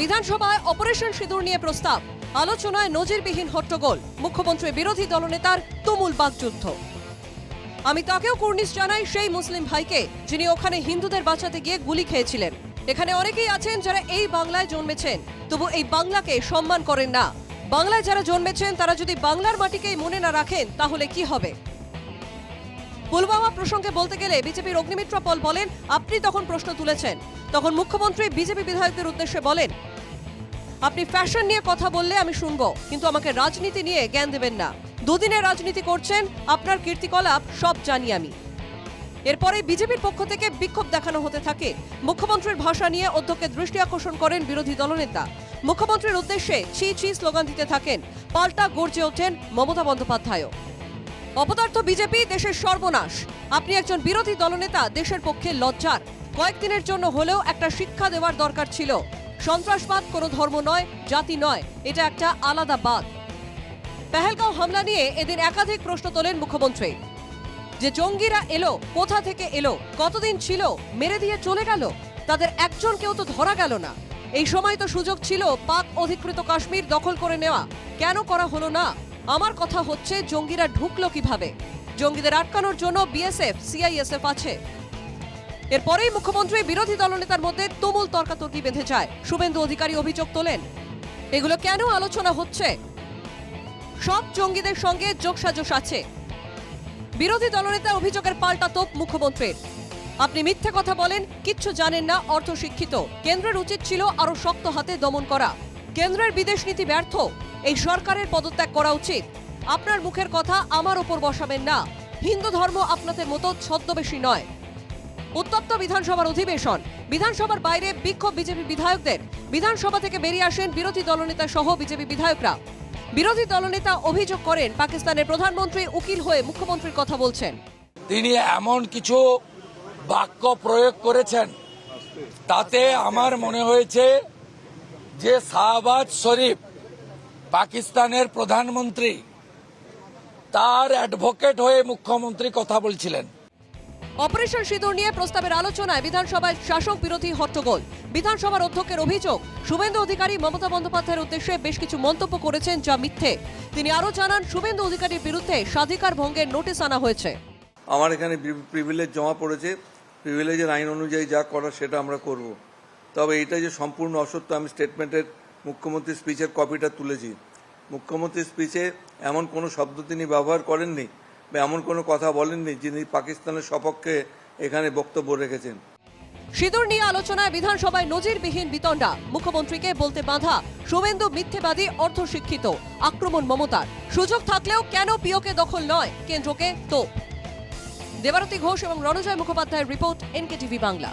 বিধানসভায় অপারেশন সিঁদুর নিয়ে প্রস্তাব। আলোচনায় নজিরবিহীন হট্টগোল। মুখ্যমন্ত্রী বিরোধী দলনেতার তুমুল বাকযুদ্ধ। আমি তাকেও কুর্নিশ জানাই সেই মুসলিম ভাইকে, যিনি ওখানে হিন্দুদের বাঁচাতে গিয়ে গুলি খেয়েছিলেন। এখানে অনেকেই আছেন যারা এই বাংলায় জন্মেছেন। তবু এই বাংলাকে সম্মান করেন না। বাংলায় যারা জন্মেছেন, তারা যদি বাংলার মাটিকেই মনে না রাখেন, তাহলে কি হবে? পুলওয়ামা প্রসঙ্গে বলতে গেলে বিজেপির অগ্নিমিত্র পল বলেন, আপনি তখন প্রশ্ন তুলেছেন। তখন মুখ্যমন্ত্রী বিজেপি বিধায়কদের উদ্দেশ্যে বলেন আপনি ফ্যাশন নিয়ে কথা বললে আমি শুনব, কিন্তু আমাকে রাজনীতি নিয়ে জ্ঞান দেবেন না। দুদিনের রাজনীতি করছেন, আপনার কীর্তিকলাপ সব জানি আমি। এরপরে বিজেপির পক্ষ থেকে বিক্ষোভ দেখানো হতে থাকে। মুখ্যমন্ত্রীর ভাষা নিয়ে অধ্যক্ষের দৃষ্টি আকর্ষণ করেন বিরোধী দলনেতা। মুখ্যমন্ত্রীর উদ্দেশ্যে ছি ছি স্লোগান দিতে থাকেন, পাল্টা গর্জে ওঠেন মমতা বন্দ্যোপাধ্যায়ও। অপদার্থ বিজেপি দেশের সর্বনাশ। আপনি একজন বিরোধী দলনেতা, দেশের পক্ষে লজ্জার। কয়েকদিনের জন্য হলেও একটা শিক্ষা দেওয়ার দরকার ছিল। সন্ত্রাসবাদ কোনো ধর্ম নয়, জাতি নয়, এটা একটা আলাদা বাদ। পেহেলগাঁও হামলা নিয়ে এদিন একাধিক প্রশ্ন তোলেন মুখ্যমন্ত্রী। যে জঙ্গিরা এলো, কোথা থেকে এলো, কতদিন ছিল, মেরে দিয়ে চলে গেল, তাদের একজন কেউ তো ধরা গেল না। এই সময় তো সুযোগ ছিল পাক অধিকৃত কাশ্মীর দখল করে নেওয়া। কেন করা হলো না? আমার কথা হচ্ছে জঙ্গিরা ঢুকলো কীভাবে? জঙ্গিদের আটকানোর জন্য বিএসএফ, সিআইএসএফ আছে। এরপরেই মুখ্যমন্ত্রী বিরোধী দলনেতার মধ্যে তুমুল তর্কাতর্কি বেঁধে যায়। শুভেন্দু অধিকারী অভিযোগ তোলেন। এগুলো কেন আলোচনা হচ্ছে? সব জঙ্গিদের সঙ্গে যোগসাজশ আছে। বিরোধী দলনেতার অভিযোগের পাল্টা তোপ মুখ্যমন্ত্রীর। আপনি মিথ্যে কথা বলেন, কিচ্ছু জানেন না অর্থ শিক্ষিত কেন্দ্রের উচিত ছিল আরও শক্ত হাতে দমন করা। কেন্দ্রের বিদেশ নীতি ব্যর্থ। এই সরকারের পদত্যাগ করা উচিত। আপনার মুখের কথা আমার ওপর বসাবেন না। হিন্দু ধর্ম আপনাদের মতো ছদ্মবেশী নয়। উত্তপ্ত বিধানসভার অধিবেশন। বিধানসভার বাইরে বিক্ষোভ বিজেপি বিধায়কদের। বিধানসভা থেকে বেরিয়ে আসেন বিরোধী দলনেতা সহ বিজেপি বিধায়করা। বিরোধী দলনেতা অভিযোগ করেন, পাকিস্তানের প্রধানমন্ত্রী উকিল হয়ে মুখ্যমন্ত্রীর কথা বলছেন। তিনি এমন কিছু বাক্য প্রয়োগ করেছেন, তাতে আমার মনে হয়েছে যে শাহবাজ শরীফ, পাকিস্তানের প্রধানমন্ত্রী, তার অ্যাডভোকেট হয়ে মুখ্যমন্ত্রী কথা বলছিলেন। অপারেশন সিঁদুর নিয়ে প্রস্তাবের আলোচনায় বিধানসভায় শাসক বিরোধী হট্টগোল। বিধানসভার অধ্যক্ষের অভিযোগ, শুভেন্দু অধিকারী মমতা বন্দ্যোপাধ্যায়ের উদ্দেশ্যে বেশ কিছু মন্তব্য করেছেন যা মিথ্যে। তিনি আরও জানান, শুভেন্দু অধিকারীর বিরুদ্ধে স্বাধিকার ভঙ্গের নোটিশ আনা হয়েছে। আমার এখানে প্রিভিলেজ জমা পড়েছে। প্রিভিলেজের আইন অনুযায়ী যা করার সেটা আমরা করব। তবে এটা যে সম্পূর্ণ অসত্য, আমি স্টেটমেন্টের মুখ্যমন্ত্রীর স্পিচের কপিটা তুলেছি। মুখ্যমন্ত্রীর স্পিচে এমন কোনো শব্দ তিনি ব্যবহার করেননি এমন কোনো কথা বলেননি যিনি পাকিস্তানের সপক্ষে এখানে বক্তব্য রেখেছেন। সিঁদুর নিয়ে আলোচনায় বিধানসভায় নজিরবিহীন বিতণ্ডা। মুখ্যমন্ত্রীকে বলতে বাধা, শুভেন্দু মিথ্যেবাদী, অর্ধশিক্ষিত, আক্রমণ মমতার। সুযোগ থাকলেও কেন পিওকে দখল নয়? কেন্দ্রকে তো। দেবারতী ঘোষ এবং রণজয় মুখোপাধ্যায়ের রিপোর্ট, এনকেটিভি বাংলা।